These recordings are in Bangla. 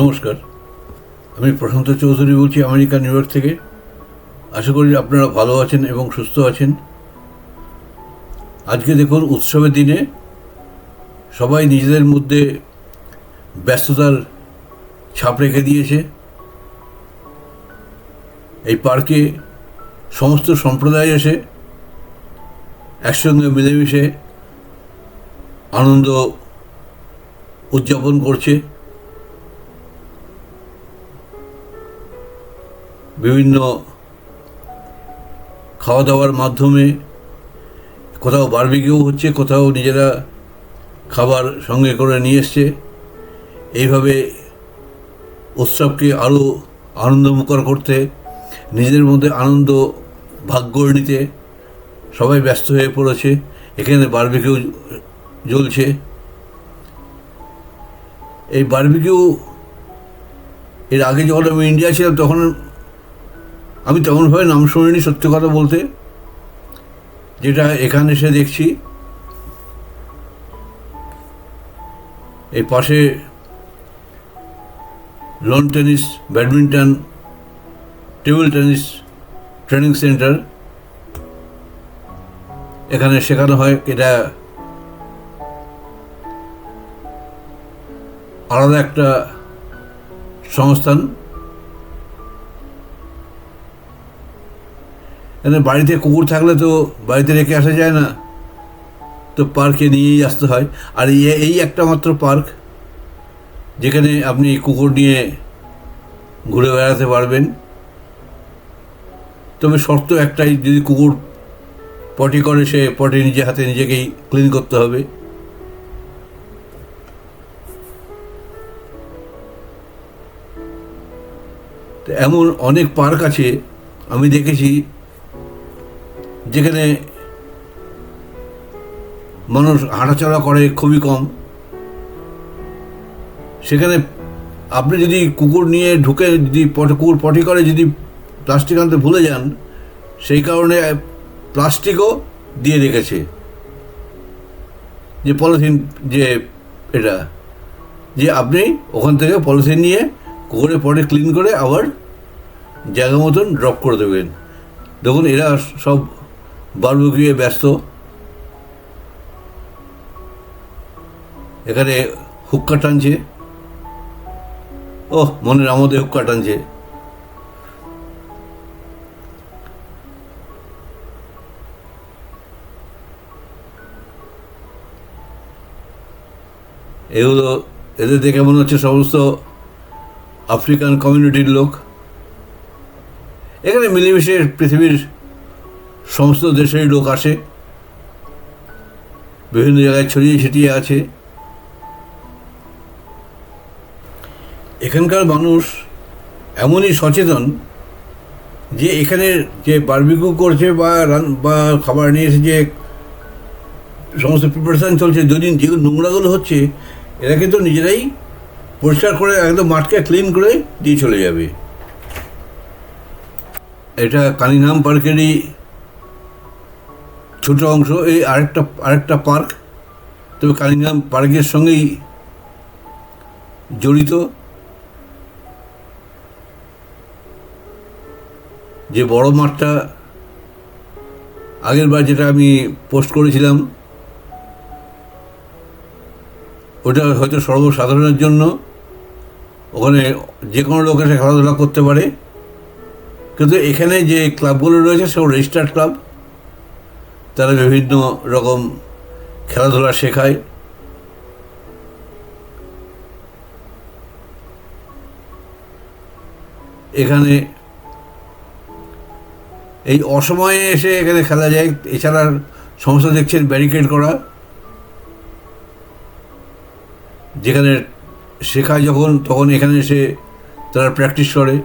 নমস্কার। আমি প্রশান্ত চৌধুরী বলছি আমেরিকা, নিউ ইয়র্ক থেকে। আশা করি আপনারা ভালো আছেন এবং সুস্থ আছেন। আজকে দেখুন, উৎসবের দিনে সবাই নিজেদের মধ্যে ব্যস্ততার ছাপ রেখে দিয়েছে। এই পার্কে সমস্ত সম্প্রদায় এসে একসঙ্গে মিলেমিশে আনন্দ উদযাপন করছে। বিভিন্ন খাওয়া দাওয়ার মাধ্যমে কোথাও বারবিকিউ হচ্ছে, কোথাও নিজেরা খাবার সঙ্গে করে নিয়ে এসছে। এইভাবে উৎসবকে আরও আনন্দমুখর করতে, নিজেদের মধ্যে আনন্দ ভাগ করে নিতে সবাই ব্যস্ত হয়ে পড়েছে। এখানে বারবিকিউ জ্বলছে। এই বারবিকিউ এর আগে যখন আমি ইন্ডিয়া ছিলাম, তখন আমি তেমনভাবে নাম শুনিনি সত্যি কথা বলতে। যেটা এখানে এসে দেখছি। এই পাশে lawn tennis badminton table tennis training centre এখানে শেখানো হয়। এটা আলাদা একটা সংস্থান। এখানে বাড়িতে কুকুর থাকলে তো বাড়িতে রেখে আসা যায় না। তো পার্কে নিয়েই আসতে হয়। আর এই একটা মাত্র পার্ক যেখানে আপনি কুকুর নিয়ে ঘুরে বেড়াতে পারবেন। তবে শর্ত একটাই, যদি কুকুর পটি করে, সে পটি নিজে হাতে নিজেকেই ক্লিন করতে হবে। তো এমন অনেক পার্ক আছে, আমি দেখেছি যেখানে মানুষ হাঁটাচলা করে খুবই কম। সেখানে আপনি যদি কুকুর নিয়ে ঢুকে যদি কুকুর পটি করে যদি প্লাস্টিক আনতে ভুলে যান, সেই কারণে প্লাস্টিকও দিয়ে রেখেছে। যে পলিথিন, যে এটা, যে আপনি ওখান থেকে পলিথিন নিয়ে কুকুরে পটে ক্লিন করে আবার জায়গা মতন ড্রপ করে দেবেন। দেখুন, এরা সব বারবুকিয়ে ব্যস্ত। এখানে হুক্কা টানছে ও মনের আমাদের হুক্কা টানছে এগুলো এদের দেখে মনে হচ্ছে সমস্ত আফ্রিকান কমিউনিটির লোক। এখানে মিলেমিশে পৃথিবীর সমস্ত দেশেরই লোক আসে। বিভিন্ন জায়গায় ছড়িয়ে ছিটিয়ে আছে। এখানকার মানুষ এমনই সচেতন যে এখানে যে বারবিকিউ করছে বা রান, বা খাবার নিয়ে এসে যে সমস্ত প্রিপারেশান চলছে যদি যেগুলো নোংরাগুলো হচ্ছে, এরা কিন্তু নিজেরাই পরিষ্কার করে একদম মাঠকে ক্লিন করে দিয়ে চলে যাবে। এটা কানিংহাম পার্কেরই ছোট অংশ, এই আরেকটা আরেকটা পার্ক। তবে কানিংহাম পার্কের সঙ্গেই জড়িত। যে বড় মাঠটা আগের বার যেটা আমি পোস্ট করেছিলাম, ওটা হয়তো সর্বসাধারণের জন্য। ওখানে যে কোনো লোক এসে খেলাধুলা করতে পারে। কিন্তু এখানে যে ক্লাবগুলো রয়েছে সব রেজিস্টার্ড ক্লাব। তারা বিভিন্ন রকম খেলাধুলা শেখায়। এখানে এই অসময়ে এসে এখানে খেলা যায়। এছাড়া সমস্যা দেখছেন ব্যারিকেড করা। যেখানে শেখায় যখন, তখন এখানে এসে তারা প্র্যাকটিস করে।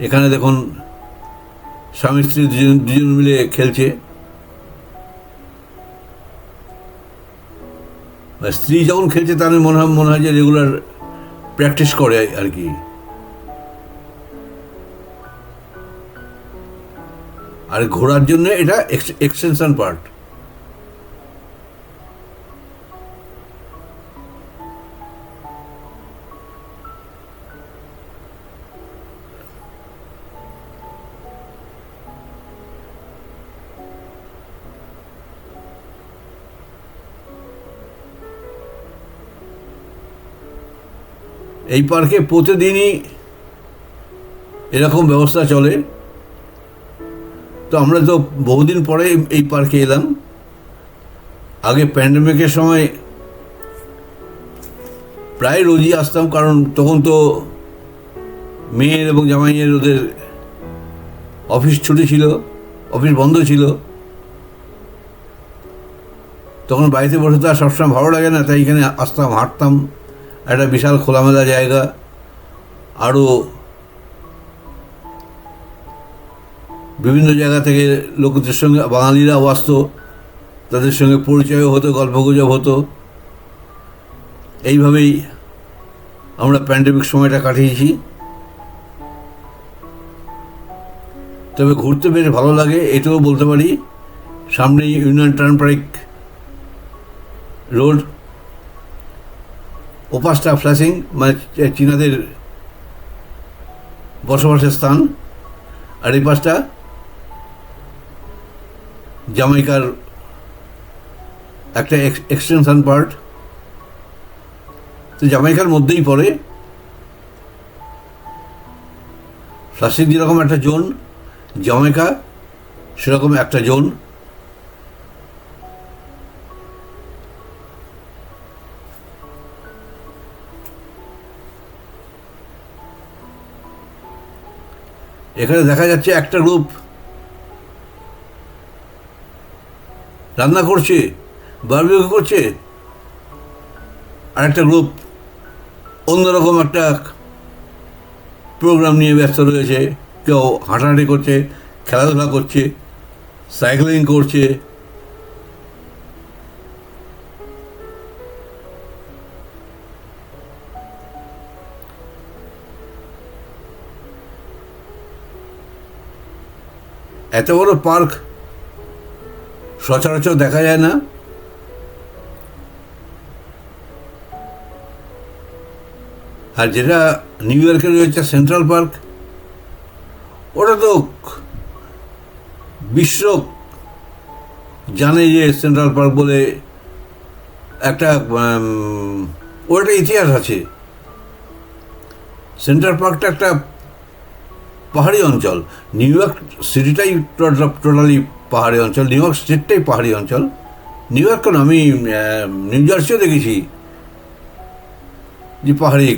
এখানে দেখুন স্বামী স্ত্রী দুজন দুজন মিলে খেলছে। স্ত্রী যখন খেলছে, তার মনে হয় মনে হয় যে রেগুলার প্র্যাকটিস করে আর কি। আর ঘোরার জন্য এটা এক্সটেনশন পার্ট এই পার্কে প্রতিদিনই এরকম ব্যবস্থা চলে। তো আমরা তো বহুদিন পরে এই পার্কে এলাম। আগে প্যান্ডেমিকের সময় প্রায় রোজই আসতাম, কারণ তখন তো মেয়ের এবং জামাইয়ের ওদের অফিস ছুটি ছিল, অফিস বন্ধ ছিল। তখন বাড়িতে বসে তো আর সবসময় ভালো লাগে না, তাই এখানে আসতাম, হাঁটতাম। একটা বিশাল খোলামেলা জায়গা আরও বিভিন্ন জায়গা থেকে লোকদের সঙ্গে বাঙালিরাও আসতো তাদের সঙ্গে পরিচয় হতো, গল্পগুজব হতো। এইভাবেই আমরা প্যান্ডেমিক সময়টা কাটিয়েছি। তবে ঘুরতে বেশ ভালো লাগে, এটাও বলতে পারি। সামনেই ইউনিয়ন টার্নপ্রাইক রোড ওপাশটা ফ্ল্যাশিং মানে চীনাদের বসবাসের স্থান। আর এই পাশটা জামাইকার একটা এক্সটেনশন পার্ট তো জামাইকার মধ্যেই পড়ে। ফ্লাসিং যেরকম একটা জোন, জামাইকা সেরকম একটা জোন। এখানে দেখা যাচ্ছে একটা গ্রুপ। রান্না করছে বারবিকিউ করছে আর একটা গ্রুপ। অন্যরকম একটা প্রোগ্রাম নিয়ে ব্যস্ত রয়েছে। কেউ হাঁটাহাঁটি করছে, খেলাধুলা করছে সাইক্লিং করছে। এত বড় পার্ক সচরাচর দেখা যায় না। আর যেটা নিউ ইয়র্কে রয়েছে সেন্ট্রাল পার্ক ওটা তো বিশ্ব জানে যে সেন্ট্রাল পার্ক বলে একটা ওর ইতিহাস আছে। সেন্ট্রাল পার্কটা একটা পাহাড়ি অঞ্চল নিউ ইয়র্ক সিটিটাই টোটালি পাহাড়ি অঞ্চল নিউ ইয়র্ক স্টেটটাই পাহাড়ি অঞ্চল। নিউ ইয়র্ক আমি নিউ জার্সিও দেখেছি যে পাহাড়ি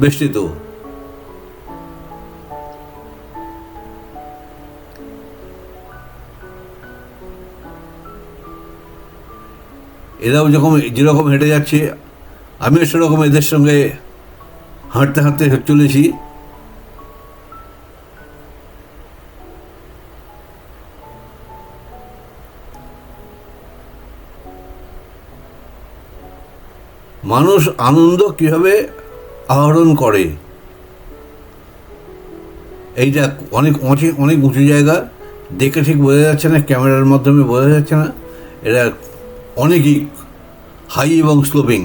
বেষ্টিত। এরাও যখন যেরকম হেঁটে যাচ্ছে, আমিও সেরকম এদের সঙ্গে হাঁটতে হাঁটতে চলেছি। মানুষ আনন্দ কীভাবে আহরণ করে? এইটা অনেক অনেক অনেক উঁচু জায়গা। দেখে ঠিক বোঝা যাচ্ছে না, ক্যামেরার মাধ্যমে বোঝা যাচ্ছে না। এটা অনেকই হাই এবং স্লোপিং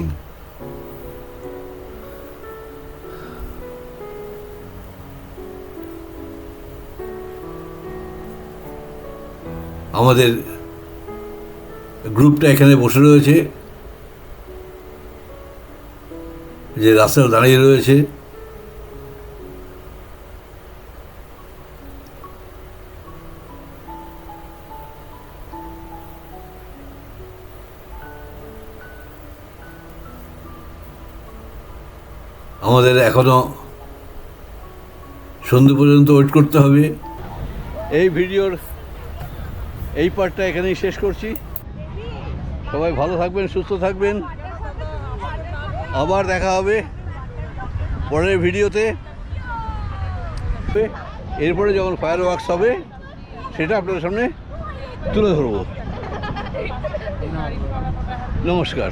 আমাদের গ্রুপটা এখানে বসে রয়েছে, যে রাস্তায় দাঁড়িয়ে রয়েছে। আমাদের এখনও সন্ধে পর্যন্ত ওয়েট করতে হবে। এই ভিডিওর এই পার্টটা এখানেই শেষ করছি। সবাই ভালো থাকবেন, সুস্থ থাকবেন। আবার দেখা হবে পরের ভিডিওতে। এরপরে যখন ফায়ার ওয়ার্কস হবে, সেটা আপনাদের সামনে তুলে ধরব। নমস্কার।